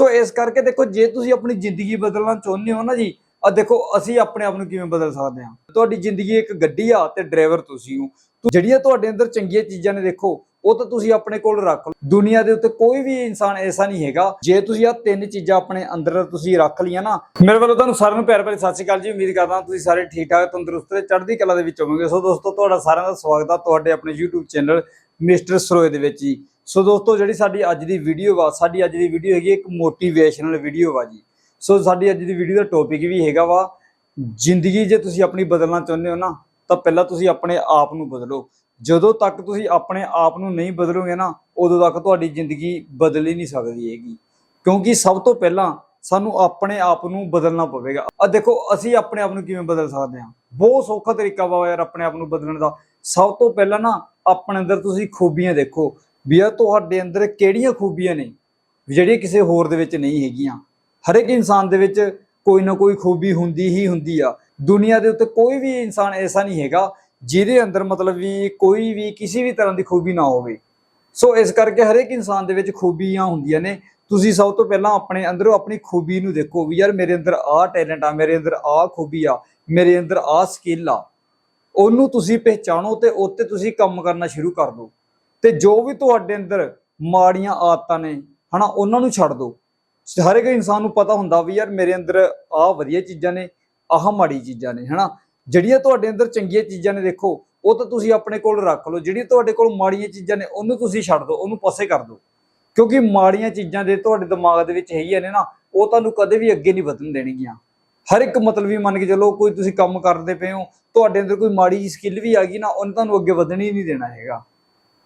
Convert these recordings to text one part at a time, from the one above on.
ਸੋ ਇਸ ਕਰਕੇ ਦੇਖੋ, ਜੇ ਤੁਸੀਂ ਆਪਣੀ ਜ਼ਿੰਦਗੀ ਬਦਲਣਾ ਚਾਹੁੰਦੇ ਹੋ ਨਾ ਜੀ ਆ ਦੇਖੋ, ਅਸੀਂ ਆਪਣੇ ਆਪ ਨੂੰ ਕਿਵੇਂ ਬਦਲ ਸਕਦੇ ਹਾਂ? ਤੁਹਾਡੀ ਜ਼ਿੰਦਗੀ ਇੱਕ ਗੱਡੀ ਆ ਤੇ ਡਰਾਈਵਰ ਤੁਸੀਂ ਹੋ। ਜਿਹੜੀਆਂ ਤੁਹਾਡੇ ਅੰਦਰ ਚੰਗੀਆਂ ਚੀਜ਼ਾਂ ਨੇ ਦੇਖੋ, ਉਹ ਤਾਂ ਤੁਸੀਂ ਆਪਣੇ ਕੋਲ ਰੱਖ ਲਓ। ਦੁਨੀਆ ਦੇ ਉੱਤੇ ਕੋਈ ਵੀ ਇਨਸਾਨ ਐਸਾ ਨਹੀਂ ਹੈਗਾ, ਜੇ ਤੁਸੀਂ ਆ ਤਿੰਨ ਚੀਜ਼ਾਂ ਆਪਣੇ ਅੰਦਰ ਤੁਸੀਂ ਰੱਖ ਲਈਆਂ ਨਾ। ਮੇਰੇ ਵੱਲੋਂ ਤੁਹਾਨੂੰ ਸਾਰਿਆਂ ਨੂੰ ਪਿਆਰ ਭਰੀ ਸਤਿ ਸ਼੍ਰੀ ਅਕਾਲ ਜੀ। ਉਮੀਦ ਕਰਦਾ ਤੁਸੀਂ ਸਾਰੇ ਠੀਕ ਠਾਕ, ਤੰਦਰੁਸਤ ਤੇ ਚੜ੍ਹਦੀ ਕਲਾ ਦੇ ਵਿੱਚ ਹੋਵੋਗੇ। ਸੋ ਦੋਸਤੋ, ਤੁਹਾਡਾ ਸਾਰਿਆਂ ਦਾ ਸਵਾਗਤ ਆ ਤੁਹਾਡੇ ਆਪਣੇ YouTube ਚੈਨਲ ਮਿਸਟਰ ਸਰੋਏ ਦੇ ਵਿੱਚ ਜੀ। ਸੋ ਦੋਸਤੋ, ਜਿਹੜੀ ਸਾਡੀ ਅੱਜ ਦੀ ਵੀਡੀਓ ਵਾ, ਸਾਡੀ ਅੱਜ ਦੀ ਵੀਡੀਓ ਹੈਗੀ ਇੱਕ ਮੋਟੀਵੇਸ਼ਨਲ ਵੀਡੀਓ ਵਾ ਜੀ। ਸੋ ਸਾਡੀ ਅੱਜ ਦੀ ਵੀਡੀਓ ਦਾ ਟੌਪਿਕ ਵੀ ਹੈਗਾ ਵਾ, ਜ਼ਿੰਦਗੀ ਜੇ ਤੁਸੀਂ ਆਪਣੀ ਬਦਲਣਾ ਚਾਹੁੰਦੇ ਹੋ ਨਾ, ਤਾਂ ਪਹਿਲਾਂ ਤੁਸੀਂ ਆਪਣੇ ਆਪ ਨੂੰ ਬਦਲੋ। ਜਦੋਂ ਤੱਕ ਤੁਸੀਂ ਆਪਣੇ ਆਪ ਨੂੰ ਨਹੀਂ ਬਦਲੋਗੇ ਨਾ, ਉਦੋਂ ਤੱਕ ਤੁਹਾਡੀ ਜ਼ਿੰਦਗੀ ਬਦਲ ਹੀ ਨਹੀਂ ਸਕਦੀ ਹੈਗੀ। ਕਿਉਂਕਿ ਸਭ ਤੋਂ ਪਹਿਲਾਂ ਸਾਨੂੰ ਆਪਣੇ ਆਪ ਨੂੰ ਬਦਲਣਾ ਪਵੇਗਾ। ਆ ਦੇਖੋ, ਅਸੀਂ ਆਪਣੇ ਆਪ ਨੂੰ ਕਿਵੇਂ ਬਦਲ ਸਕਦੇ ਹਾਂ? ਬਹੁਤ ਸੌਖਾ ਤਰੀਕਾ ਵਾ ਯਾਰ ਆਪਣੇ ਆਪ ਨੂੰ ਬਦਲਣ ਦਾ। ਸਭ ਤੋਂ ਪਹਿਲਾਂ ਨਾ, ਆਪਣੇ ਅੰਦਰ ਤੁਸੀਂ ਖੂਬੀਆਂ ਦੇਖੋ। ਵੀ ਯਾਰ ਤੁਹਾਡੇ ਅੰਦਰ ਕਿਹੜੀਆਂ ਖੂਬੀਆਂ ਨੇ? ਜਿਹੜੀਆਂ ਕਿਸੇ ਹੋਰ ਦੇ ਵਿੱਚ ਨਹੀਂ ਹੈਗੀਆਂ। ਹਰ ਇੱਕ ਇਨਸਾਨ ਦੇ ਵਿੱਚ ਕੋਈ ਨਾ ਕੋਈ ਖੂਬੀ ਹੁੰਦੀ ਹੀ ਹੁੰਦੀ ਆ। ਦੁਨੀਆ ਦੇ ਉੱਤੇ ਕੋਈ ਵੀ ਇਨਸਾਨ ਐਸਾ ਨਹੀਂ ਹੈਗਾ ਜਿਹਦੇ ਅੰਦਰ ਮਤਲਬ ਵੀ ਕੋਈ ਵੀ ਕਿਸੇ ਵੀ ਤਰ੍ਹਾਂ ਦੀ ਖੂਬੀ ਨਾ ਹੋਵੇ। ਸੋ ਇਸ ਕਰਕੇ ਹਰ ਇੱਕ ਇਨਸਾਨ ਦੇ ਵਿੱਚ ਖੂਬੀਆਂ ਹੁੰਦੀਆਂ ਨੇ। ਤੁਸੀਂ ਸਭ ਤੋਂ ਪਹਿਲਾਂ ਆਪਣੇ ਅੰਦਰੋਂ ਆਪਣੀ ਖੂਬੀ ਨੂੰ ਦੇਖੋ ਵੀ ਯਾਰ ਮੇਰੇ ਅੰਦਰ ਆਹ ਟੈਲੈਂਟ ਆ, ਮੇਰੇ ਅੰਦਰ ਆਹ ਖੂਬੀ ਆ, ਮੇਰੇ ਅੰਦਰ ਆਹ ਸਕਿੱਲ ਆ। ਉਹਨੂੰ ਤੁਸੀਂ ਪਹਿਚਾਣੋ ਤੇ ਉੱਤੇ ਤੁਸੀਂ ਕੰਮ ਕਰਨਾ ਸ਼ੁਰੂ ਕਰ ਦਿਓ। ਤੇ ਜੋ ਵੀ ਤੁਹਾਡੇ ਅੰਦਰ ਮਾੜੀਆਂ ਆਦਤਾਂ ਨੇ, ਹਨਾ, ਉਹਨਾਂ ਨੂੰ ਛੱਡ ਦਿਓ। ਹਰ ਇੱਕ ਇਨਸਾਨ ਨੂੰ ਪਤਾ ਹੁੰਦਾ ਵੀ ਯਾਰ ਮੇਰੇ ਅੰਦਰ ਆਹ ਵਧੀਆ ਚੀਜ਼ਾਂ ਨੇ, ਆਹ ਮਾੜੀ ਚੀਜ਼ਾਂ ਨੇ, ਹਨਾ। ਜਿਹੜੀਆਂ ਤੁਹਾਡੇ ਅੰਦਰ ਚੰਗੀਆਂ ਚੀਜ਼ਾਂ ਨੇ, ਦੇਖੋ, ਉਹ ਤਾਂ ਤੁਸੀਂ ਆਪਣੇ ਕੋਲ ਰੱਖ ਲਓ। ਜਿਹੜੀ ਤੁਹਾਡੇ ਕੋਲ ਮਾੜੀਆਂ ਚੀਜ਼ਾਂ ਨੇ, ਉਹਨੂੰ ਤੁਸੀਂ ਛੱਡ ਦਿਓ, ਉਹਨੂੰ ਪਾਸੇ ਕਰ ਦਿਓ। ਕਿਉਂਕਿ ਮਾੜੀਆਂ ਚੀਜ਼ਾਂ ਦੇ ਤੁਹਾਡੇ ਦਿਮਾਗ ਦੇ ਵਿੱਚ ਹੈਗੀਆਂ ਨੇ ਨਾ, ਉਹ ਤੁਹਾਨੂੰ ਕਦੇ ਵੀ ਅੱਗੇ ਨਹੀਂ ਵਧਣ ਦੇਣਗੀਆਂ। ਹਰ ਇੱਕ ਮਤਲਬ ਵੀ ਮੰਨ ਕੇ ਚੱਲੋ, ਕੋਈ ਤੁਸੀਂ ਕੰਮ ਕਰਦੇ ਪਏ ਹੋ, ਤੁਹਾਡੇ ਅੰਦਰ ਕੋਈ ਮਾੜੀ ਸਕਿੱਲ ਵੀ ਆ ਗਈ ਨਾ, ਉਹਨੇ ਤੁਹਾਨੂੰ ਅੱਗੇ ਵਧਣ ਹੀ ਨਹੀਂ ਦੇਣਾ ਹੈਗਾ।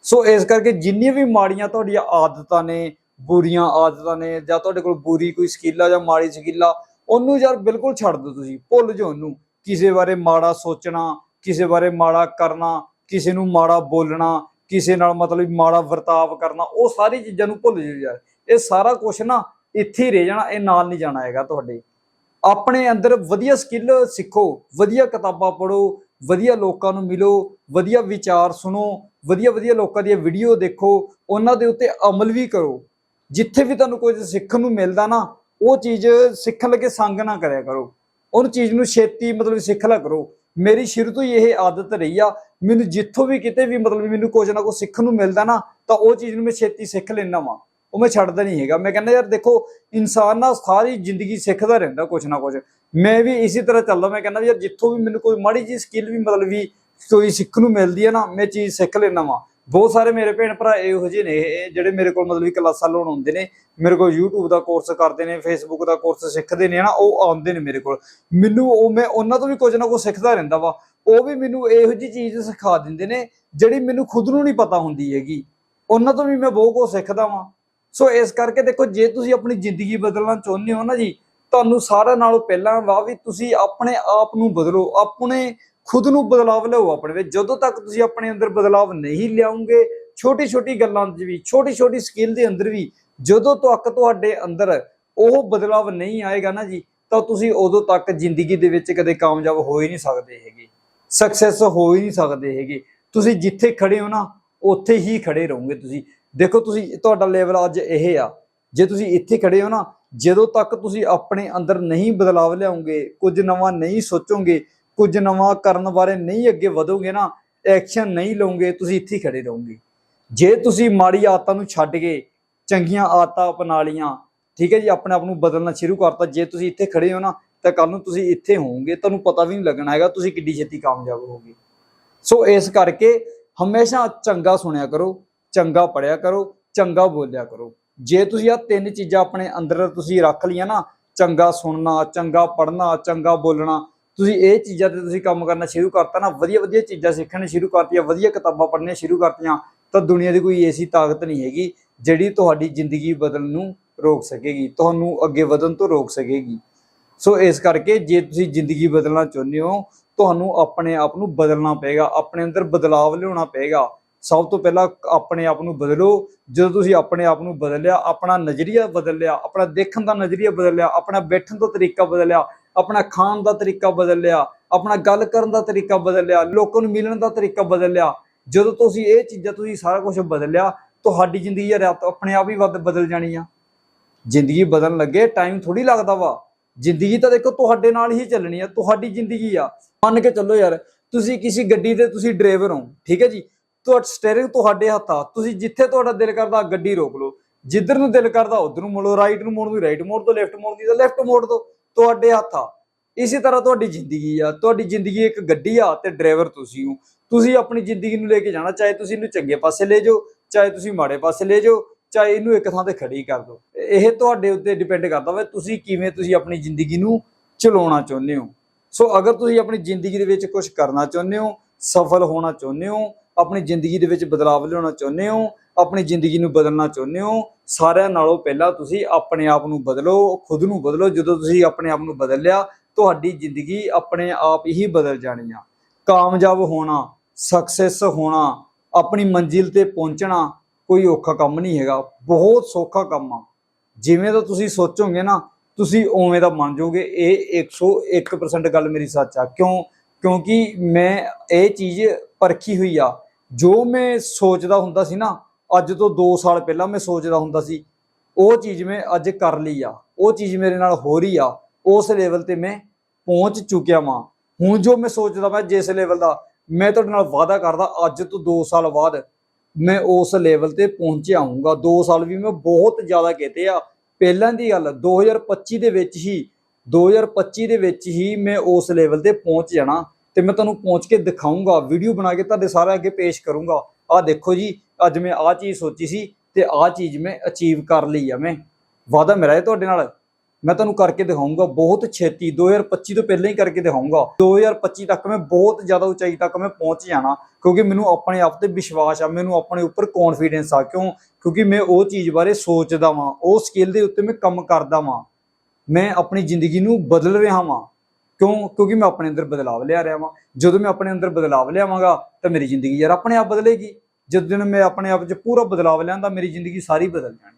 ਸੋ ਇਸ ਕਰਕੇ ਜਿੰਨੀਆਂ ਵੀ ਮਾੜੀਆਂ ਤੁਹਾਡੀਆਂ ਆਦਤਾਂ ਨੇ, ਬੁਰੀਆਂ ਆਦਤਾਂ ਨੇ, ਜਾਂ ਤੁਹਾਡੇ ਕੋਲ ਬੁਰੀ ਕੋਈ ਸਕਿੱਲ ਆ ਜਾਂ ਮਾੜੀ ਸਕਿੱਲ ਆ, ਉਹਨੂੰ ਯਾਰ ਬਿਲਕੁਲ ਛੱਡ ਦਿਓ ਤੁਸੀਂ, ਭੁੱਲ ਜਾਓ ਉਹਨੂੰ। ਕਿਸੇ ਬਾਰੇ ਮਾੜਾ ਸੋਚਣਾ, ਕਿਸੇ ਬਾਰੇ ਮਾੜਾ ਕਰਨਾ, ਕਿਸੇ ਨੂੰ ਮਾੜਾ ਬੋਲਣਾ, ਕਿਸੇ ਨਾਲ ਮਤਲਬ ਮਾੜਾ ਵਰਤਾਵ ਕਰਨਾ, ਉਹ ਸਾਰੀ ਚੀਜ਼ਾਂ ਨੂੰ ਭੁੱਲ ਜਾਓ ਯਾਰ। ਇਹ ਸਾਰਾ ਕੁਝ ਨਾ ਇੱਥੇ ਹੀ ਰਹਿ ਜਾਣਾ, ਇਹ ਨਾਲ ਨਹੀਂ ਜਾਣਾ ਹੈਗਾ ਤੁਹਾਡੇ। ਆਪਣੇ ਅੰਦਰ ਵਧੀਆ ਸਕਿੱਲ ਸਿੱਖੋ, ਵਧੀਆ ਕਿਤਾਬਾਂ ਪੜ੍ਹੋ, ਵਧੀਆ ਲੋਕਾਂ ਨੂੰ ਮਿਲੋ, ਵਧੀਆ ਵਿਚਾਰ ਸੁਣੋ ਵਧੀਆ ਵਧੀਆ ਲੋਕਾਂ ਦੀਆਂ ਵੀਡੀਓ ਦੇਖੋ, ਉਹਨਾਂ ਦੇ ਉੱਤੇ ਅਮਲ ਵੀ ਕਰੋ। ਜਿੱਥੇ ਵੀ ਤੁਹਾਨੂੰ ਕੁਝ ਸਿੱਖਣ ਨੂੰ ਮਿਲਦਾ ਨਾ, ਉਹ ਚੀਜ਼ ਸਿੱਖਣ ਲੱਗੇ ਸੰਗ ਨਾ ਕਰਿਆ ਕਰੋ। ਉਹਨੂੰ ਚੀਜ਼ ਨੂੰ ਛੇਤੀ ਮਤਲਬ ਸਿੱਖ ਲਿਆ ਕਰੋ। ਮੇਰੀ ਸ਼ੁਰੂ ਤੋਂ ਹੀ ਇਹ ਆਦਤ ਰਹੀ ਆ। ਮੈਨੂੰ ਜਿੱਥੋਂ ਵੀ ਕਿਤੇ ਵੀ ਮਤਲਬ ਮੈਨੂੰ ਕੁਝ ਨਾ ਕੁਝ ਸਿੱਖਣ ਨੂੰ ਮਿਲਦਾ ਨਾ, ਤਾਂ ਉਹ ਚੀਜ਼ ਨੂੰ ਮੈਂ ਛੇਤੀ ਸਿੱਖ ਲੈਣਾ ਵਾਂ। ਉਹ ਮੈਂ ਛੱਡਦਾ ਨਹੀਂ ਹੈਗਾ। ਮੈਂ ਕਹਿੰਦਾ, ਯਾਰ ਦੇਖੋ, ਇਨਸਾਨ ਨਾ ਸਾਰੀ ਜ਼ਿੰਦਗੀ ਸਿੱਖਦਾ ਰਹਿੰਦਾ ਕੁਝ ਨਾ ਕੁਝ। ਮੈਂ ਵੀ ਇਸੇ ਤਰ੍ਹਾਂ ਚੱਲਦਾ। ਮੈਂ ਕਹਿੰਦਾ ਵੀ ਯਾਰ ਜਿੱਥੋਂ ਵੀ ਮੈਨੂੰ ਕੋਈ ਮਾੜੀ ਜੀ ਸਕਿੱਲ ਵੀ ਮਤਲਬ ਵੀ ਕੋਈ ਸਿੱਖਣ ਨੂੰ ਮਿਲਦੀ ਹੈ ਨਾ, ਮੈਂ ਚੀਜ਼ ਸਿੱਖ ਲੈਣਾ ਵਾਂ। ਬਹੁਤ ਸਾਰੇ ਮੇਰੇ ਭੈਣ ਭਰਾ ਇਹੋ ਜਿਹੇ ਨੇ ਜਿਹੜੇ ਮੇਰੇ ਕੋਲ ਮਤਲਬ ਵੀ ਕਲਾਸਾਂ ਲਾਉਣ ਆਉਂਦੇ ਨੇ, ਮੇਰੇ ਕੋਲ YouTube ਦਾ ਕੋਰਸ ਕਰਦੇ ਨੇ, Facebook ਦਾ ਕੋਰਸ ਸਿੱਖਦੇ ਨੇ ਨਾ ਉਹ ਆਉਂਦੇ ਨੇ ਮੇਰੇ ਕੋਲ। ਮੈਨੂੰ ਉਹ, ਮੈਂ ਉਹਨਾਂ ਤੋਂ ਵੀ ਕੁਝ ਨਾ ਕੁਝ ਸਿੱਖਦਾ ਰਹਿੰਦਾ ਵਾ। ਉਹ ਵੀ ਮੈਨੂੰ ਇਹੋ ਜਿਹੀ ਚੀਜ਼ ਸਿਖਾ ਦਿੰਦੇ ਨੇ, ਜਿਹੜੀ ਮੈਨੂੰ ਖੁਦ ਨੂੰ ਨਹੀਂ ਪਤਾ ਹੁੰਦੀ ਹੈਗੀ। ਉਹਨਾਂ ਤੋਂ ਵੀ ਮੈਂ ਬਹੁਤ ਕੁਝ ਸਿੱਖਦਾ ਵਾਂ। ਸੋ ਇਸ ਕਰਕੇ ਦੇਖੋ, ਜੇ ਤੁਸੀਂ ਆਪਣੀ ਜ਼ਿੰਦਗੀ ਬਦਲਣਾ ਚਾਹੁੰਦੇ ਹੋ ਨਾ ਜੀ, ਤੁਹਾਨੂੰ ਸਾਰਿਆਂ ਨਾਲੋਂ ਪਹਿਲਾਂ ਵਾ ਵੀ ਤੁਸੀਂ ਆਪਣੇ ਆਪ ਨੂੰ ਬਦਲੋ, ਆਪਣੇ ਖੁਦ ਨੂੰ ਬਦਲਾਵ ਲਿਆਓ ਆਪਣੇ ਵਿੱਚ। ਜਦੋਂ ਤੱਕ ਤੁਸੀਂ ਆਪਣੇ ਅੰਦਰ ਬਦਲਾਵ ਨਹੀਂ ਲਿਆਉਂਗੇ ਛੋਟੀ ਛੋਟੀ ਗੱਲਾਂ 'ਚ ਵੀ ਛੋਟੀ ਛੋਟੀ ਸਕਿੱਲ ਦੇ ਅੰਦਰ ਵੀ, ਜਦੋਂ ਤੱਕ ਤੁਹਾਡੇ ਅੰਦਰ ਉਹ ਬਦਲਾਵ ਨਹੀਂ ਆਏਗਾ ਨਾ ਜੀ, ਤਾਂ ਤੁਸੀਂ ਉਦੋਂ ਤੱਕ ਜ਼ਿੰਦਗੀ ਦੇ ਵਿੱਚ ਕਦੇ ਕਾਮਯਾਬ ਹੋ ਹੀ ਨਹੀਂ ਸਕਦੇ ਹੈਗੇ। ਸਕਸੈਸ ਹੋ ਹੀ ਨਹੀਂ ਸਕਦੇ ਹੈਗੇ। ਤੁਸੀਂ ਜਿੱਥੇ ਖੜੇ ਹੋ ਨਾ, ਉੱਥੇ ਹੀ ਖੜੇ ਰਹੋਗੇ ਤੁਸੀਂ। ਦੇਖੋ ਤੁਸੀਂ, ਤੁਹਾਡਾ ਲੈਵਲ ਅੱਜ ਇਹ ਆ। ਜੇ ਤੁਸੀਂ ਇੱਥੇ ਖੜੇ ਹੋ ਨਾ, ਜਦੋਂ ਤੱਕ ਤੁਸੀਂ ਆਪਣੇ ਅੰਦਰ ਨਹੀਂ ਬਦਲਾਵ ਲਿਆਉਂਗੇ, ਕੁਝ ਨਵਾਂ ਨਹੀਂ ਸੋਚੋਗੇ ਕੁਝ ਨਵਾਂ ਕਰਨ ਬਾਰੇ ਨਹੀਂ ਅੱਗੇ ਵਧੋਗੇ ਨਾ ਐਕਸ਼ਨ ਨਹੀਂ ਲਓਗੇ, ਤੁਸੀਂ ਇੱਥੇ ਹੀ ਖੜੇ ਰਹੋਗੇ। ਜੇ ਤੁਸੀਂ ਮਾੜੀ ਆਦਤਾਂ ਨੂੰ ਛੱਡ ਕੇ ਚੰਗੀਆਂ ਆਦਤਾਂ ਅਪਣਾ ਲੀਆਂ ਠੀਕ ਹੈ ਜੀ, ਆਪਣੇ ਆਪ ਨੂੰ ਬਦਲਣਾ ਸ਼ੁਰੂ ਕਰਤਾ, ਜੇ ਤੁਸੀਂ ਇੱਥੇ ਖੜੇ ਹੋ ਨਾ, ਤਾਂ ਕੱਲ ਨੂੰ ਤੁਸੀਂ ਇੱਥੇ ਹੋਵੋਗੇ, ਤੁਹਾਨੂੰ ਪਤਾ ਵੀ ਨਹੀਂ ਲੱਗਣਾ ਹੈਗਾ ਤੁਸੀਂ ਕਿੱਡੀ ਛੇਤੀ ਕਾਮਯਾਬ ਹੋਵੋਗੇ। ਸੋ ਇਸ ਕਰਕੇ ਹਮੇਸ਼ਾ ਚੰਗਾ ਸੁਣਿਆ ਕਰੋ, ਚੰਗਾ ਪੜਿਆ ਕਰੋ, ਚੰਗਾ ਬੋਲਿਆ ਕਰੋ। ਜੇ ਤੁਸੀਂ ਆ ਤਿੰਨ ਚੀਜ਼ਾਂ ਆਪਣੇ ਅੰਦਰ ਤੁਸੀਂ ਰੱਖ ਲਈਆਂ ਨਾ, ਚੰਗਾ ਸੁਣਨਾ, ਚੰਗਾ ਪੜਨਾ ਚੰਗਾ ਬੋਲਣਾ ਤੁਸੀਂ ਇਹ ਚੀਜ਼ਾਂ ਤੇ ਤੁਸੀਂ ਕੰਮ ਕਰਨਾ ਸ਼ੁਰੂ ਕਰਤਾ ਨਾ, ਵਧੀਆ ਵਧੀਆ ਚੀਜ਼ਾਂ ਸਿੱਖਣੀਆਂ ਸ਼ੁਰੂ ਕਰਤੀਆਂ, ਵਧੀਆ ਕਿਤਾਬਾਂ ਪੜ੍ਹਨੀਆਂ ਸ਼ੁਰੂ ਕਰਤੀਆਂ, ਤਾਂ ਦੁਨੀਆ ਦੀ ਕੋਈ ਐਸੀ ਤਾਕਤ ਨਹੀਂ ਹੈਗੀ ਜਿਹੜੀ ਤੁਹਾਡੀ ਜ਼ਿੰਦਗੀ ਬਦਲਣ ਨੂੰ ਰੋਕ ਸਕੇਗੀ, ਤੁਹਾਨੂੰ ਅੱਗੇ ਵਧਣ ਤੋਂ ਰੋਕ ਸਕੇਗੀ। ਸੋ ਇਸ ਕਰਕੇ ਜੇ ਤੁਸੀਂ ਜ਼ਿੰਦਗੀ ਬਦਲਣਾ ਚਾਹੁੰਦੇ ਹੋ, ਤੁਹਾਨੂੰ ਆਪਣੇ ਆਪ ਨੂੰ ਬਦਲਣਾ ਪਏਗਾ, ਆਪਣੇ ਅੰਦਰ ਬਦਲਾਵ ਲਿਆਉਣਾ ਪਏਗਾ। ਸਭ ਤੋਂ ਪਹਿਲਾਂ ਆਪਣੇ ਆਪ ਨੂੰ ਬਦਲੋ, ਜਦੋਂ ਤੁਸੀਂ ਆਪਣੇ ਆਪ ਨੂੰ ਬਦਲਿਆ ਆਪਣਾ ਨਜ਼ਰੀਆ ਬਦਲ ਲਿਆ, ਆਪਣਾ ਦੇਖਣ ਦਾ ਨਜ਼ਰੀਆ ਬਦਲ ਲਿਆ, ਆਪਣਾ ਬੈਠਣ ਦਾ ਤਰੀਕਾ ਬਦਲ ਲਿਆ ਆਪਣਾ ਖਾਣ ਦਾ ਤਰੀਕਾ ਬਦਲ ਲਿਆ, ਆਪਣਾ ਗੱਲ ਕਰਨ ਦਾ ਤਰੀਕਾ ਬਦਲ ਲਿਆ, ਲੋਕਾਂ ਨੂੰ ਮਿਲਣ ਦਾ ਤਰੀਕਾ ਬਦਲ ਲਿਆ। ਜਦੋਂ ਤੁਸੀਂ ਇਹ ਚੀਜ਼ਾਂ, ਤੁਸੀਂ ਸਾਰਾ ਕੁਝ ਬਦਲ ਲਿਆ ਤੁਹਾਡੀ ਜ਼ਿੰਦਗੀ ਯਾਰ ਆਪਣੇ ਆਪ ਹੀ ਵੱਧ ਬਦਲ ਜਾਣੀ ਆ। ਜ਼ਿੰਦਗੀ ਬਦਲਣ ਲੱਗੇ ਟਾਈਮ ਥੋੜੀ ਲੱਗਦਾ ਵਾ। ਜ਼ਿੰਦਗੀ ਤਾਂ ਦੇਖੋ ਤੁਹਾਡੇ ਨਾਲ ਹੀ ਚੱਲਣੀ ਆ, ਤੁਹਾਡੀ ਜ਼ਿੰਦਗੀ ਆ। ਮੰਨ ਕੇ ਚੱਲੋ ਯਾਰ, ਤੁਸੀਂ ਕਿਸੇ ਗੱਡੀ ਦੇ ਤੁਸੀਂ ਡਰਾਈਵਰ ਹੋ, ਠੀਕ ਹੈ ਜੀ? ਤੁਹਾਡਾ ਸਟੀਅਰਿੰਗ ਤੁਹਾਡੇ ਹੱਥ ਆ। ਤੁਸੀਂ ਜਿੱਥੇ ਤੁਹਾਡਾ ਦਿਲ ਕਰਦਾ, ਗੱਡੀ ਰੋਕ ਲਓ। ਜਿੱਧਰ ਨੂੰ ਦਿਲ ਕਰਦਾ, ਉਧਰ ਨੂੰ ਮੋੜੋ ਰਾਈਟ ਨੂੰ ਮੋੜ ਦੋ ਰਾਈਟ ਮੋੜ ਦੋ ਲੈਫਟ ਮੋੜ ਦੀ ਤਾਂ ਲੈਫਟ ਮੋੜ ਦੋ। ਤੁਹਾਡੇ ਹੱਥ। ਆ ਇਸੇ ਤਰ੍ਹਾਂ ਤੁਹਾਡੀ ਜ਼ਿੰਦਗੀ ਆ। ਤੁਹਾਡੀ ਜ਼ਿੰਦਗੀ ਇੱਕ ਗੱਡੀ ਆ ਤੇ ਡਰਾਈਵਰ ਤੁਸੀਂ ਹੋ। ਤੁਸੀਂ ਆਪਣੀ ਜ਼ਿੰਦਗੀ ਨੂੰ ਲੈ ਕੇ ਜਾਣਾ, ਚਾਹੇ ਤੁਸੀਂ ਇਹਨੂੰ ਚੰਗੇ ਪਾਸੇ ਲੈ ਜਾਓ, ਚਾਹੇ ਤੁਸੀਂ ਮਾੜੇ ਪਾਸੇ ਲੈ ਜਾਓ, ਚਾਹੇ ਇਹਨੂੰ ਇੱਕ ਥਾਂ ਤੇ ਖੜੀ ਕਰ ਦਿਓ। ਇਹ ਤੁਹਾਡੇ ਉੱਤੇ ਡਿਪੈਂਡ ਕਰਦਾ ਵਾ ਤੁਸੀਂ ਕਿਵੇਂ ਤੁਸੀਂ ਆਪਣੀ ਜ਼ਿੰਦਗੀ ਨੂੰ ਚਲਾਉਣਾ ਚਾਹੁੰਦੇ ਹੋ। ਸੋ ਅਗਰ ਤੁਸੀਂ ਆਪਣੀ ਜ਼ਿੰਦਗੀ ਦੇ ਵਿੱਚ ਕੁਝ ਕਰਨਾ ਚਾਹੁੰਦੇ ਹੋ, ਸਫਲ ਹੋਣਾ ਚਾਹੁੰਦੇ ਹੋ, ਆਪਣੀ ਜ਼ਿੰਦਗੀ ਦੇ ਵਿੱਚ ਬਦਲਾਵ ਲਿਆਉਣਾ ਚਾਹੁੰਦੇ ਹੋ ਆਪਣੀ ਜ਼ਿੰਦਗੀ ਨੂੰ ਬਦਲਣਾ ਚਾਹੁੰਦੇ ਹੋ, ਸਾਰਿਆਂ ਨਾਲੋਂ ਪਹਿਲਾਂ ਤੁਸੀਂ ਆਪਣੇ ਆਪ ਨੂੰ ਬਦਲੋ, ਖੁਦ ਨੂੰ ਬਦਲੋ, ਜਦੋਂ ਤੁਸੀਂ ਆਪਣੇ ਆਪ ਨੂੰ ਬਦਲ ਲਿਆ ਤੁਹਾਡੀ ਜ਼ਿੰਦਗੀ ਆਪਣੇ ਆਪ ਹੀ ਬਦਲ ਜਾਣੀ ਆ। ਕਾਮਯਾਬ ਹੋਣਾ ਸਕਸੈਸ ਹੋਣਾ, ਆਪਣੀ ਮੰਜ਼ਿਲ ਤੇ ਪਹੁੰਚਣਾ ਕੋਈ ਔਖਾ ਕੰਮ ਨਹੀਂ ਹੈਗਾ, ਬਹੁਤ ਸੌਖਾ ਕੰਮ ਆ। ਜਿਵੇਂ ਦਾ ਤੁਸੀਂ ਸੋਚੋਗੇ ਨਾ, ਤੁਸੀਂ ਉਵੇਂ ਦਾ ਬਣ ਜਾਓਗੇ, ਇਹ 101% ਗੱਲ ਮੇਰੀ ਸੱਚ ਆ। ਕਿਉਂ? ਕਿਉਂਕਿ ਮੈਂ ਇਹ ਚੀਜ਼ ਪਰਖੀ ਹੋਈ ਆ। ਜੋ ਮੈਂ ਸੋਚਦਾ ਹੁੰਦਾ ਸੀ ਨਾ ਅੱਜ ਤੋਂ 2 ਸਾਲ ਪਹਿਲਾਂ ਮੈਂ ਸੋਚਦਾ ਹੁੰਦਾ ਸੀ, ਉਹ ਚੀਜ਼ ਮੈਂ ਅੱਜ ਕਰ ਲਈ ਆ, ਉਹ ਚੀਜ਼ ਮੇਰੇ ਨਾਲ ਹੋ ਰਹੀ ਆ, ਉਸ ਲੈਵਲ ਤੇ ਮੈਂ ਪਹੁੰਚ ਚੁੱਕਿਆ ਵਾਂ। ਹੁਣ ਜੋ ਮੈਂ ਸੋਚਦਾ ਮੈਂ ਜਿਸ ਲੈਵਲ ਦਾ, ਮੈਂ ਤੁਹਾਡੇ ਨਾਲ ਵਾਅਦਾ ਕਰਦਾ, ਅੱਜ ਤੋਂ 2 ਸਾਲ ਬਾਅਦ ਮੈਂ ਉਸ ਲੈਵਲ ਤੇ ਪਹੁੰਚਿਆ ਆਉਂਗਾ 2 ਸਾਲ ਵੀ ਮੈਂ ਬਹੁਤ ਜ਼ਿਆਦਾ ਕੀਤੇ ਆ। ਪਹਿਲਾਂ ਦੀ ਗੱਲ 2025 ਦੇ ਵਿੱਚ ਹੀ 2025 ਦੇ ਵਿੱਚ ਹੀ ਮੈਂ ਉਸ ਲੈਵਲ ਤੇ ਪਹੁੰਚ ਜਾਣਾ ਤੇ ਮੈਂ ਤੁਹਾਨੂੰ ਪਹੁੰਚ ਕੇ ਦਿਖਾਉਂਗਾ ਵੀਡੀਓ ਬਣਾ ਕੇ ਤੁਹਾਡੇ ਸਾਰਿਆਂ ਅੱਗੇ ਪੇਸ਼ ਕਰੂੰਗਾ। ਆਹ ਦੇਖੋ ਜੀ ਅੱਜ ਮੈਂ ਆਹ ਚੀਜ਼ ਸੋਚੀ ਸੀ ਤੇ ਆਹ ਚੀਜ਼ ਮੈਂ ਅਚੀਵ ਕਰ ਲਈ ਆ ਮੈਂ। ਵਾਅਦਾ ਮੇਰਾ ਹੈ ਤੁਹਾਡੇ ਨਾਲ। ਮੈਂ ਤੁਹਾਨੂੰ ਕਰਕੇ ਦਿਖਾਉਂਗਾ ਬਹੁਤ ਛੇਤੀ 2025 ਤੋਂ ਪਹਿਲਾਂ ਹੀ ਕਰਕੇ ਦਿਖਾਉਂਗਾ 2025 ਤੱਕ ਮੈਂ ਬਹੁਤ ਜ਼ਿਆਦਾ ਉਚਾਈ ਤੱਕ ਮੈਂ ਪਹੁੰਚ ਜਾਣਾ, ਕਿਉਂਕਿ ਮੈਨੂੰ ਆਪਣੇ ਆਪ ਤੇ ਵਿਸ਼ਵਾਸ ਆ, ਮੈਨੂੰ ਆਪਣੇ ਉੱਪਰ ਕੌਨਫੀਡੈਂਸ ਆ। ਕਿਉਂ? ਕਿਉਂਕਿ ਮੈਂ ਉਹ ਚੀਜ਼ ਬਾਰੇ ਸੋਚਦਾ ਵਾਂ, ਉਹ ਸਕਿੱਲ ਦੇ ਉੱਤੇ ਮੈਂ ਕੰਮ ਕਰਦਾ ਵਾਂ। ਮੈਂ ਆਪਣੀ ਜ਼ਿੰਦਗੀ ਨੂੰ ਬਦਲ ਰਿਹਾ ਵਾਂ। ਕਿਉਂ? ਕਿਉਂਕਿ ਮੈਂ ਆਪਣੇ ਅੰਦਰ ਬਦਲਾਵ ਲਿਆ ਰਿਹਾ ਵਾਂ। ਜਦੋਂ ਮੈਂ ਆਪਣੇ ਅੰਦਰ ਬਦਲਾਵ ਲਿਆਵਾਂਗਾ, ਤਾਂ ਮੇਰੀ ਜ਼ਿੰਦਗੀ ਯਾਰ ਆਪਣੇ ਆਪ ਬਦਲੇਗੀ। ਜਦੋਂ ਦਿਨ ਮੈਂ ਆਪਣੇ ਆਪ 'ਚ ਪੂਰਾ ਬਦਲਾਵ ਲਿਆਂਦਾ, ਮੇਰੀ ਜ਼ਿੰਦਗੀ ਸਾਰੀ ਬਦਲ ਜਾਣੀ।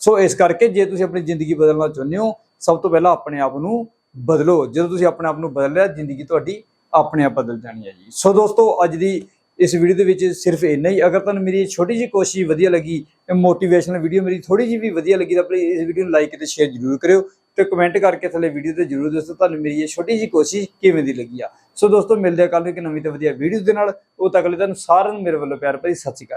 ਸੋ ਇਸ ਕਰਕੇ ਜੇ ਤੁਸੀਂ ਆਪਣੀ ਜ਼ਿੰਦਗੀ ਬਦਲਣਾ ਚਾਹੁੰਦੇ ਹੋ, ਸਭ ਤੋਂ ਪਹਿਲਾਂ ਆਪਣੇ ਆਪ ਨੂੰ ਬਦਲੋ। ਜਦੋਂ ਤੁਸੀਂ ਆਪਣੇ ਆਪ ਨੂੰ ਬਦਲ ਲਿਆ, ਜ਼ਿੰਦਗੀ ਤੁਹਾਡੀ ਆਪਣੇ ਆਪ ਬਦਲ ਜਾਣੀ ਹੈ ਜੀ। ਸੋ ਦੋਸਤੋ, ਅੱਜ ਦੀ ਇਸ ਵੀਡੀਓ ਦੇ ਵਿੱਚ ਸਿਰਫ ਇੰਨਾ ਹੀ। ਅਗਰ ਤੁਹਾਨੂੰ ਮੇਰੀ ਛੋਟੀ ਜਿਹੀ ਕੋਸ਼ਿਸ਼ ਵਧੀਆ ਲੱਗੀ, ਇਹ ਮੋਟੀਵੇਸ਼ਨਲ ਵੀਡੀਓ ਮੇਰੀ ਥੋੜੀ ਜਿਹੀ ਵੀ ਵਧੀਆ ਲੱਗੀ, ਤਾਂ ਪਲੀਜ਼ ਇਸ ਵੀਡੀਓ ਨੂੰ ਲਾਈਕ ਤੇ ਸ਼ੇਅਰ ਜ਼ਰੂਰ ਕਰਿਓ। ਤੇ ਕਮੈਂਟ ਕਰਕੇ ਥੱਲੇ ਵੀਡੀਓ ਤੇ ਜ਼ਰੂਰ ਦੱਸੋ ਤੁਹਾਨੂੰ ਮੇਰੀ ਇਹ ਛੋਟੀ ਜਿਹੀ ਕੋਸ਼ਿਸ਼ ਕਿਵੇਂ ਦੀ ਲੱਗੀ ਆ। ਸੋ ਦੋਸਤੋ, ਮਿਲਦੇ ਆ ਕੱਲ ਨੂੰ ਇੱਕ ਨਵੀਂ ਤੇ ਵਧੀਆ ਵੀਡੀਓ ਦੇ ਨਾਲ। ਉਹ ਤੱਕ ਲਈ ਤੁਹਾਨੂੰ ਸਾਰਿਆਂ ਨੂੰ ਮੇਰੇ ਵੱਲੋਂ ਪਿਆਰ ਭਰੀ ਸਤਿ ਸ਼੍ਰੀ ਅਕਾਲ।